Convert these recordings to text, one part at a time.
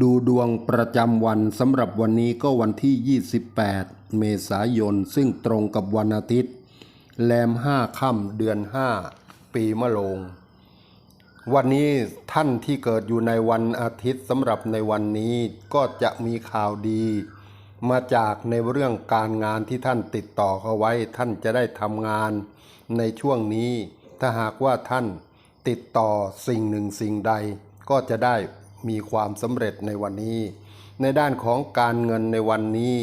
ดูดวงประจำวันสำหรับวันนี้ก็วันที่ 28 เมษายน ซึ่งตรงกับวันอาทิตย์ แรม5ค่ำเดือน 5 ปีมะโรงวันนี้ท่านที่เกิดอยู่ในวันอาทิตย์สำหรับในวันนี้ก็จะมีข่าวดี มาจากในเรื่องการงานที่ท่านติดต่อเขาไว้ ท่านจะได้ทำงานในช่วงนี้ ถ้าหากว่าท่านติดต่อสิ่งหนึ่งสิ่งใดก็จะได้ มีความสำเร็จในวันนี้ ในด้านของการเงินในวันนี้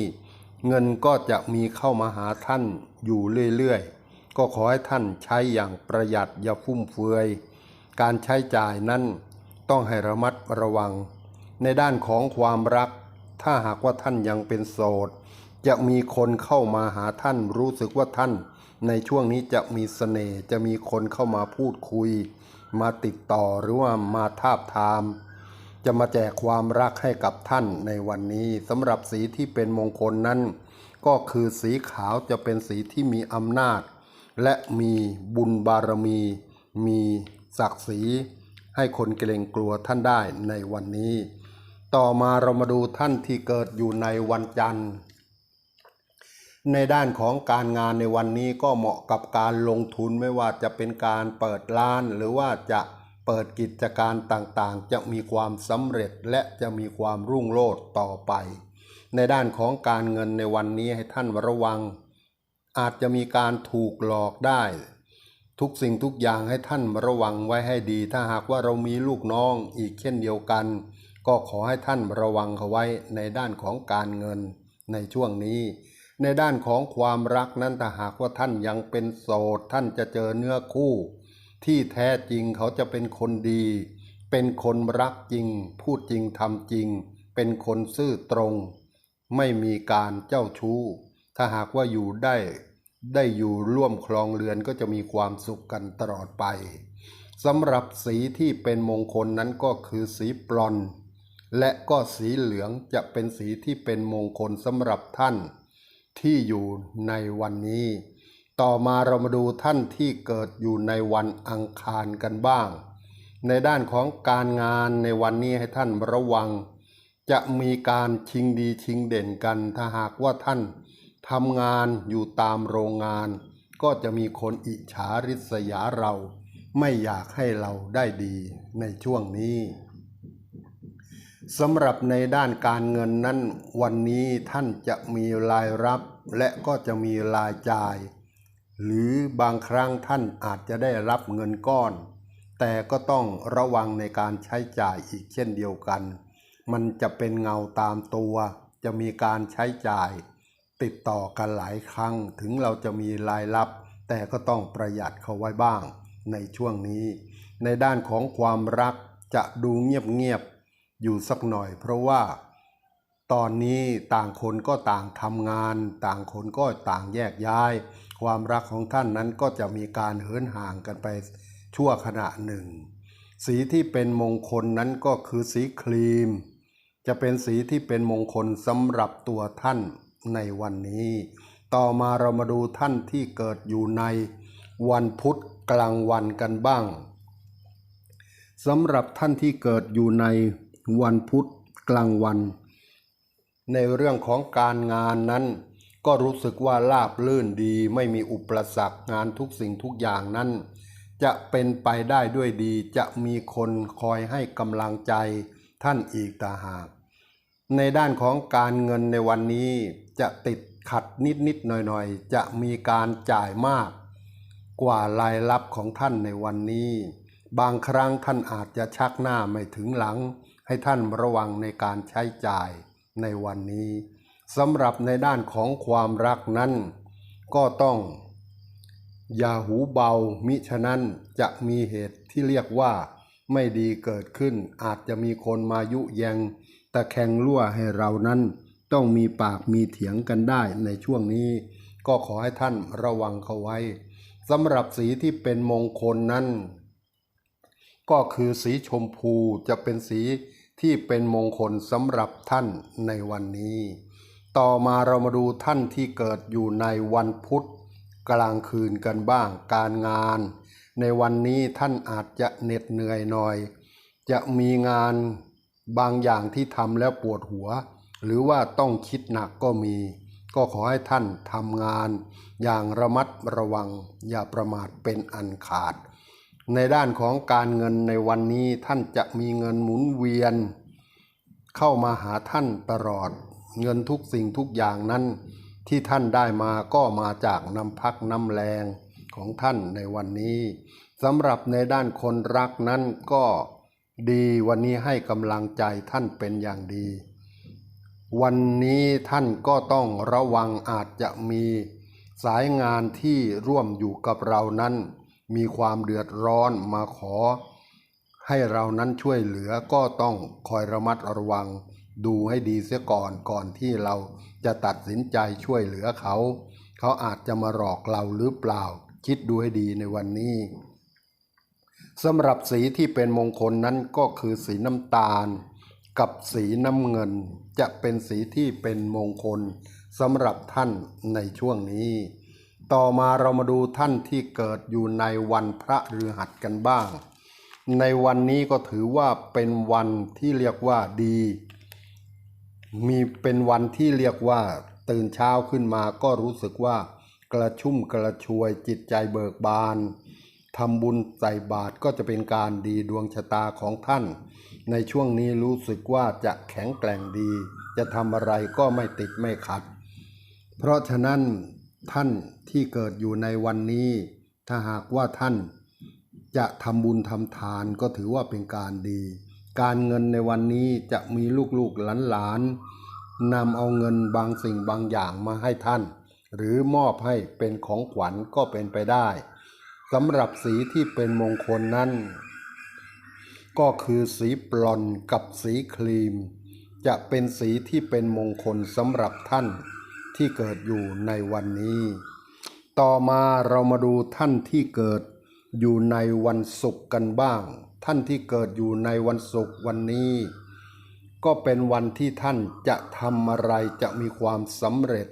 เงินก็จะมีเข้ามาหาท่านอยู่เรื่อยๆ ก็ขอให้ท่านใช้อย่างประหยัดอย่าฟุ่มเฟือย การใช้จ่ายนั้นต้องให้ระมัดระวัง ในด้านของความรัก ถ้าหากว่าท่านยังเป็นโสด จะมีคนเข้ามาหาท่านรู้สึกว่าท่าน ในช่วงนี้จะมีเสน่ห์จะมีคนเข้ามาพูดคุย มาติดต่อหรือว่ามาทาบทาม จะมาแจกความรักให้กับท่านในวันนี้สำหรับสีที่เป็นมงคลนั้น ก็คือสีขาวจะเป็นสีที่มีอำนาจ และมีบุญบารมี มีศักดิ์ศรีให้คนเกรงกลัวท่านได้ในวันนี้ ต่อมาเรามาดูท่านที่เกิดอยู่ในวันจันทร์ ในด้านของการงานในวันนี้ก็เหมาะกับการลงทุนไม่ว่าจะเป็นการเปิดร้านหรือว่าจะ เปิดกิจการต่างๆ จะมีความสำเร็จและจะมีความรุ่งโรจน์ต่อไป ในด้านของการเงินในวันนี้ให้ท่านระวัง อาจจะมีการถูกหลอกได้ ทุกสิ่งทุกอย่างให้ท่านระวังไว้ให้ดี ถ้าหากว่าเรามีลูกน้องอีกเช่นเดียวกัน ก็ขอให้ท่านระวังเขาไว้ในด้านของการเงินในช่วงนี้ ในด้านของความรักนั้นถ้าหากว่าท่านยังเป็นโสดท่านจะเจอเนื้อคู่ ที่แท้จริงเขาจะเป็นคนดี เป็นคนรักจริง พูดจริงทำจริง เป็นคนซื่อตรง ไม่มีการเจ้าชู้ ถ้าหากว่าอยู่ได้ ได้อยู่ร่วมคลองเรือนก็จะมีความสุขกันตลอดไปสำหรับสีที่เป็นมงคลนั้นก็คือสีปลอนและก็สีเหลืองจะเป็นสีที่เป็นมงคลสำหรับท่าน ที่อยู่ในวันนี้ ต่อมาเรามาดูท่านที่เกิดอยู่ในวันอังคารกันบ้าง ในด้านของการงานในวันนี้ให้ท่านระวัง จะมีการชิงดีชิงเด่นกัน ถ้าหากว่าท่านทำงานอยู่ตามโรงงาน ก็จะมีคนอิจฉาริษยาเรา ไม่อยากให้เราได้ดีในช่วงนี้สำหรับในด้านการเงินนั้น วันนี้ท่านจะมีรายรับ และก็จะมีรายจ่าย หรือบางครั้งท่านอาจจะได้รับเงินก้อน แต่ก็ต้องระวังในการใช้จ่ายอีกเช่นเดียวกัน มันจะเป็นเงาตามตัว จะมีการใช้จ่าย ติดต่อกันหลายครั้ง ถึงเราจะมีรายรับ แต่ก็ต้องประหยัดเขาไว้บ้าง ในช่วงนี้ ในด้านของความรักจะดูเงียบๆอยู่สักหน่อย เพราะว่าตอนนี้ต่างคนก็ต่างทำงาน ต่างคนก็ต่างแยกย้าย ความรักของท่านนั้นก็จะมีการเหินห่างกันไปชั่วขณะหนึ่ง สีที่เป็นมงคลนั้นก็คือสีครีม จะเป็นสีที่เป็นมงคลสำหรับตัวท่านในวันนี้ ต่อมาเรามาดูท่านที่เกิดอยู่ในวันพุธกลางวันกันบ้างสำหรับท่านที่เกิดอยู่ในวันพุธกลางวัน ในเรื่องของการงานนั้น ก็รู้สึกว่าราบลื่นดีไม่มีอุปสรรคงานทุกสิ่งทุกอย่างนั้น จะเป็นไปได้ด้วยดีจะมีคนคอยให้กำลังใจท่านอีกต่าหาก ในด้านของการเงินในวันนี้จะติดขัดนิดนิดหน่อยหน่อยจะมีการจ่ายมาก กว่ารายรับของท่านในวันนี้ บางครั้งท่านอาจจะชักหน้าไม่ถึงหลัง ให้ท่านระวังในการใช้จ่ายในวันนี้ สำหรับในด้านของความรักนั้น ก็ต้อง อย่าหูเบามิฉะนั้นจะมีเหตุที่เรียกว่า ไม่ดีเกิดขึ้น อาจจะมีคนมายุแยงตะแคงรั่วให้เรานั้น ต้องมีปากมีเถียงกันได้ในช่วงนี้ ก็ขอให้ท่านระวังเขาไว้สำหรับสีที่เป็นมงคลนั้น ก็คือสีชมพูจะเป็นสีที่เป็นมงคลสำหรับท่านในวันนี้ ต่อมาเรามาดูท่านที่เกิดอยู่ในวันพุธกลางคืนกันบ้างการงาน ในวันนี้ท่านอาจจะเหน็ดเหนื่อยหน่อย จะมีงานบางอย่างที่ทำแล้วปวดหัว หรือว่าต้องคิดหนักก็มี ก็ขอให้ท่านทำงาน อย่างระมัดระวังอย่าประมาทเป็นอันขาด ในด้านของการเงินในวันนี้ท่านจะมีเงินหมุนเวียน เข้ามาหาท่านตลอด เงินทุกสิ่งทุกอย่างนั้น ที่ท่านได้มาก็มาจากน้ำพักน้ำแรงของท่านในวันนี้สำหรับในด้านคนรักนั้นก็ดีวันนี้ให้กำลังใจท่านเป็นอย่างดี วันนี้ท่านก็ต้องระวังอาจจะมีสายงานที่ร่วมอยู่กับเรานั้น มีความเดือดร้อนมาขอ ให้เรานั้นช่วยเหลือก็ต้องคอยระมัดระวัง ดูให้ดีเสียก่อนก่อนที่เราจะตัดสินใจช่วยเหลือเขา เขาอาจจะมาหลอกเราหรือเปล่า คิดดูให้ดีในวันนี้สำหรับสีที่เป็นมงคลนั้นก็คือสีน้ำตาล กับสีน้ำเงิน จะเป็นสีที่เป็นมงคลสำหรับท่านในช่วงนี้ ต่อมาเรามาดูท่านที่เกิดอยู่ในวันพระฤหัสกันบ้าง ในวันนี้ก็ถือว่าเป็นวันที่เรียกว่าดี มีเป็นวันที่เรียกว่า ตื่นเช้าขึ้นมาก็รู้สึกว่า กระชุ่มกระชวยจิตใจเบิกบานทำบุญใส่บาตรก็จะเป็นการดีดวงชะตาของท่าน ในช่วงนี้รู้สึกว่าจะแข็งแกร่งดี จะทำอะไรก็ไม่ติดไม่ขัด เพราะฉะนั้นท่านที่เกิดอยู่ในวันนี้ ถ้าหากว่าท่านจะทำบุญทำทานก็ถือว่าเป็นการดี การเงินในวันนี้จะมีลูกๆหลานๆนำเอาเงินบางสิ่งบางอย่างมาให้ท่าน หรือมอบให้เป็นของขวัญก็เป็นไปได้สำหรับสีที่เป็นมงคลนั้น ก็คือสีปลอนกับสีครีม จะเป็นสีที่เป็นมงคลสำหรับท่านที่เกิดอยู่ในวันนี้ ต่อมาเรามาดูท่านที่เกิดอยู่ในวันศุกร์กันบ้าง ท่านที่เกิดอยู่ในวันศุกร์วันนี้ ก็เป็นวันที่ท่านจะทำอะไรจะมีความสำเร็จ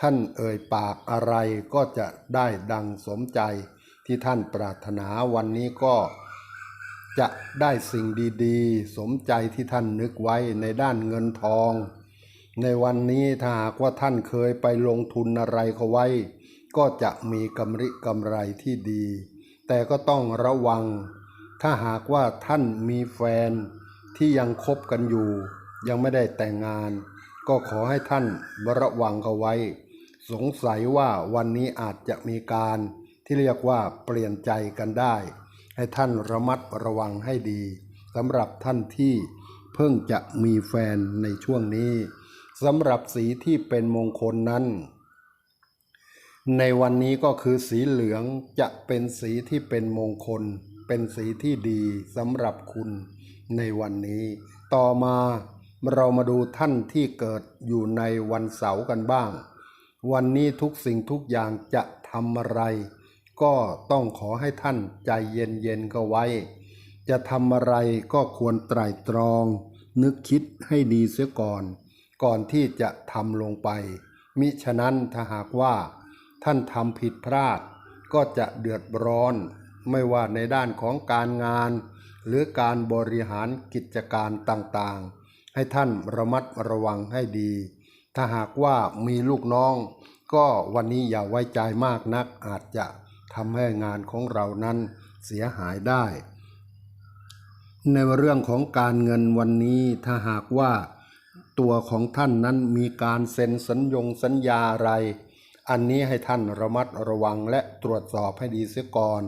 ท่านเอ่ยปากอะไรก็จะได้ดังสมใจ ที่ท่านปรารถนาวันนี้ก็จะได้สิ่งดีๆ สมใจที่ท่านนึกไว้ในด้านเงินทอง ในวันนี้ถ้าหากว่าท่านเคยไปลงทุนอะไรเขาไว้ ก็จะมีกำไรกำไรที่ดี แต่ก็ต้องระวัง ถ้าหากว่าท่านมีแฟนที่ยังคบกันอยู่ ยังไม่ได้แต่งงาน ก็ขอให้ท่านระวังเขาไว้ สงสัยว่าวันนี้อาจจะมีการที่เรียกว่าเปลี่ยนใจกันได้ ให้ท่านระมัดระวังให้ดีสำหรับท่านที่เพิ่งจะมีแฟนในช่วงนี้สำหรับสีที่เป็นมงคลนั้น ในวันนี้ก็คือสีเหลืองจะเป็นสีที่เป็นมงคล เป็นสีที่ดีสำหรับคุณในวันนี้ ต่อมาเรามาดูท่านที่เกิดอยู่ในวันเสาร์กันบ้าง วันนี้ทุกสิ่งทุกอย่างจะทำอะไร ก็ต้องขอให้ท่านใจเย็นๆก็ไว้ จะทำอะไรก็ควรไตร่ตรอง นึกคิดให้ดีเสียก่อน ก่อนที่จะทำลงไป มิฉะนั้นถ้าหากว่า ท่านทำผิดพลาด ก็จะเดือดร้อน ไม่ว่าในด้านของการงาน หรือการบริหารกิจการต่างๆ ให้ท่านระมัดระวังให้ดี ถ้าหากว่ามีลูกน้อง ก็วันนี้อย่าไว้ใจมากนักอาจจะทำให้งานของเรานั้นเสียหายได้ ในเรื่องของการเงินวันนี้ถ้าหากว่าตัวของท่านนั้นมีการเซ็นสัญญงสัญญาอะไร อันนี้ให้ท่านระมัดระวังและตรวจสอบให้ดีเสียก่อน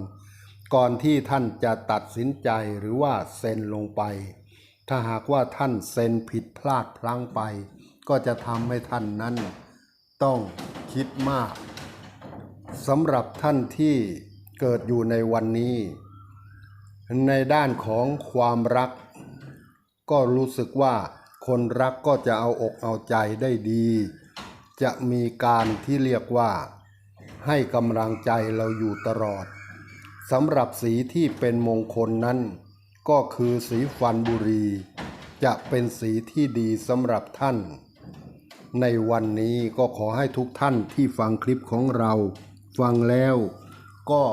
ก่อนที่ท่านจะตัดสินใจหรือว่าเซ็นลงไป ถ้าหากว่าท่านเซ็นผิดพลาดพลั้งไป ก็จะทำให้ท่านนั้น ต้องคิดมากสำหรับท่านที่เกิดอยู่ในวันนี้ ในด้านของความรัก ก็รู้สึกว่าคนรักก็จะเอาอกเอาใจได้ดี จะมีการที่เรียกว่าให้กำลังใจเราอยู่ตลอด สำหรับสีที่เป็นมงคลนั้น ก็คือสีฟันบุรี จะเป็นสีที่ดีสำหรับท่าน ในวันนี้ก็ขอให้ทุกท่านที่ฟังคลิปของเรา ฟังแล้วก็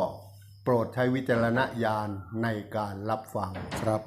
โปรดใช้วิจารณญาณในการรับฟังครับ